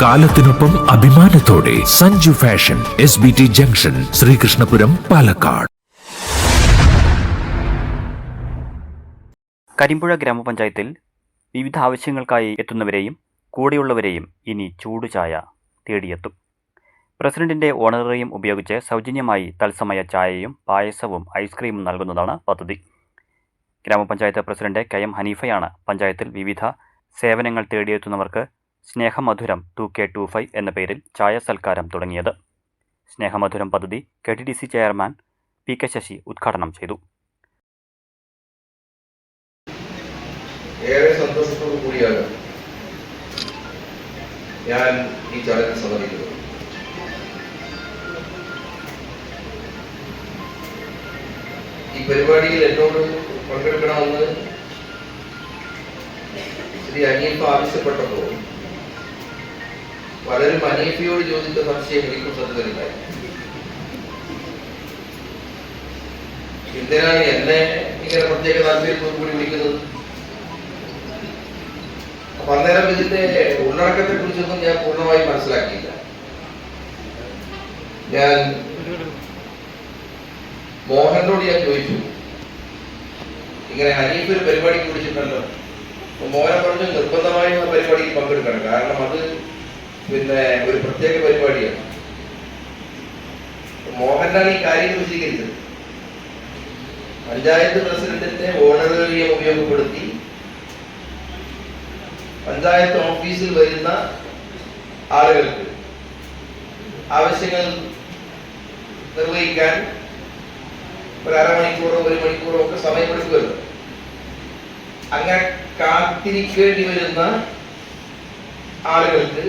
കാലത്തിനൊപ്പം അഭിമാനത്തോടെ Sanju fashion S B T junction Sreekrishnapuram Palakkad. Karimpuzha ഗ്രാമപഞ്ചായത്തിൽ വിവിധ ആവശ്യങ്ങൾക്കായി എത്തുന്നവരെയും കൂടെയുള്ളവരെയും ഇനി ചൂടുചായ തേടിയെത്തും. പ്രസിഡന്റിന്റെ ഓണറേറിയം ഉപയോഗിച്ച് സൗജന്യമായി തത്സമയ ചായയും പായസവും ഐസ്ക്രീമും നൽകുന്നതാണ് പദ്ധതി. ഗ്രാമപഞ്ചായത്ത് പ്രസിഡന്റ് കെ എം ഹനീഫയാണ് പഞ്ചായത്തിൽ വിവിധ സേവനങ്ങൾ തേടിയെത്തുന്നവർക്ക് സ്നേഹമധുരം ടു കെ ടു ഫൈവ് എന്ന പേരിൽ ചായ സൽക്കാരം തുടങ്ങിയത്. സ്നേഹമധുരം പദ്ധതി K T D C chairman P K Sasi ഉദ്ഘാടനം ചെയ്തു. ഏറെ സന്തോഷത്തോടു കൂടിയാണ് ഞാൻ ഈ ചടങ്ങ് സമ്മതിക്കുന്നത് ഈ പരിപാടിയിൽ എന്നോട് പങ്കെടുക്കണമെന്ന് ശ്രീ അനീഫ് ആവശ്യപ്പെട്ടപ്പോൾ പലരും അനീഫിയോട് ചോദിച്ച സംശയം എനിക്കും സത്യത്തിലുണ്ടായി. എന്തിനാണ് എന്നെ ഇങ്ങനെ പ്രത്യേക താല്പര്യത്തോടു കൂടി വിളിക്കുന്നത് അപ്പൊ അന്നേരം ഇതിന്റെ ഉള്ളടക്കത്തെ കുറിച്ചൊന്നും ഞാൻ പൂർണമായി മനസ്സിലാക്കിയില്ല. ഞാൻ മോഹനോട് ഞാൻ ചോദിച്ചു. ഇങ്ങനെ ഹനീഫ് ഒരു പരിപാടിക്ക് വിളിച്ചിട്ടുണ്ടല്ലോ മോഹൻ പറഞ്ഞു നിർബന്ധമായും പരിപാടിയിൽ പങ്കെടുക്കണം. കാരണം അത് പിന്നെ ഒരു പ്രത്യേക പരിപാടിയാണ്. മോഹൻലാൽ ഈ കാര്യം വിശദീകരിച്ചത്. പഞ്ചായത്ത് പ്രസിഡന്റിന്റെ ഓണറേറിയം ഉപയോഗപ്പെടുത്തി പഞ്ചായത്ത് ഓഫീസിൽ വരുന്ന ആളുകൾക്ക് ആവശ്യങ്ങൾ നിർവഹിക്കാൻ ഒരു അരമണിക്കൂറോ ഒരു മണിക്കൂറോ ഒക്കെ സമയമെടുക്കുമല്ലോ. അങ്ങനെ കാത്തിരിക്കേണ്ടി വരുന്ന ആളുകൾക്ക്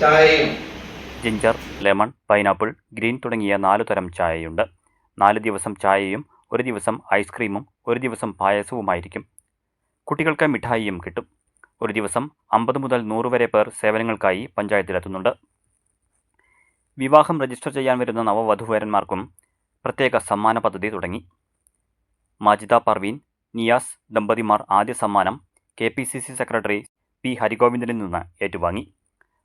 ചായയും. ജിഞ്ചർ ലെമൺ പൈനാപ്പിൾ ഗ്രീൻ തുടങ്ങിയ നാലു തരം ചായയുണ്ട്. നാല് ദിവസം ചായയും ഒരു ദിവസം ഐസ്ക്രീമും ഒരു ദിവസം പായസവുമായിരിക്കും. കുട്ടികൾക്ക് മിഠായിയും കിട്ടും. ഒരു ദിവസം അമ്പത് മുതൽ നൂറ് വരെ പേർ സേവനങ്ങൾക്കായി പഞ്ചായത്തിലെത്തുന്നുണ്ട്. വിവാഹം രജിസ്റ്റർ ചെയ്യാൻ വരുന്ന നവവധുവരന്മാർക്കും പ്രത്യേക സമ്മാന പദ്ധതി തുടങ്ങി. മാജിദ പർവീൻ നിയാസ് ദമ്പതിമാർ ആദ്യ സമ്മാനം K P C C secretary P ഹരിഗോവിന്ദനിൽ നിന്ന് ഏറ്റുവാങ്ങി.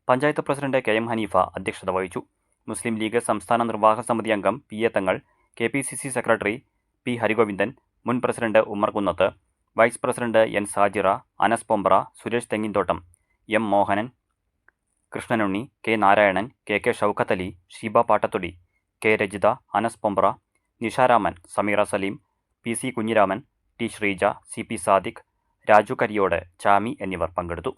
Panchayat president K M Haneefa അധ്യക്ഷത വഹിച്ചു. മുസ്ലിം ലീഗ് സംസ്ഥാന നിർവാഹക സമിതി അംഗം P A Thangal K P C C secretary P Harigovindan മുൻ president Ummer Kunnath vice president N Sajira Anas Pombra Suresh Thenginthottam M Mohanan Krishnanunni K Narayanan K K Shoukath Ali Sheeba Pattathodi K Rajitha Anas Pombra Nisharaman Sameera Saleem P C Kunhiraman T Sreeja C P Sadiq Raju Kariyode Chami എന്നിവർ പങ്കെടുത്തു.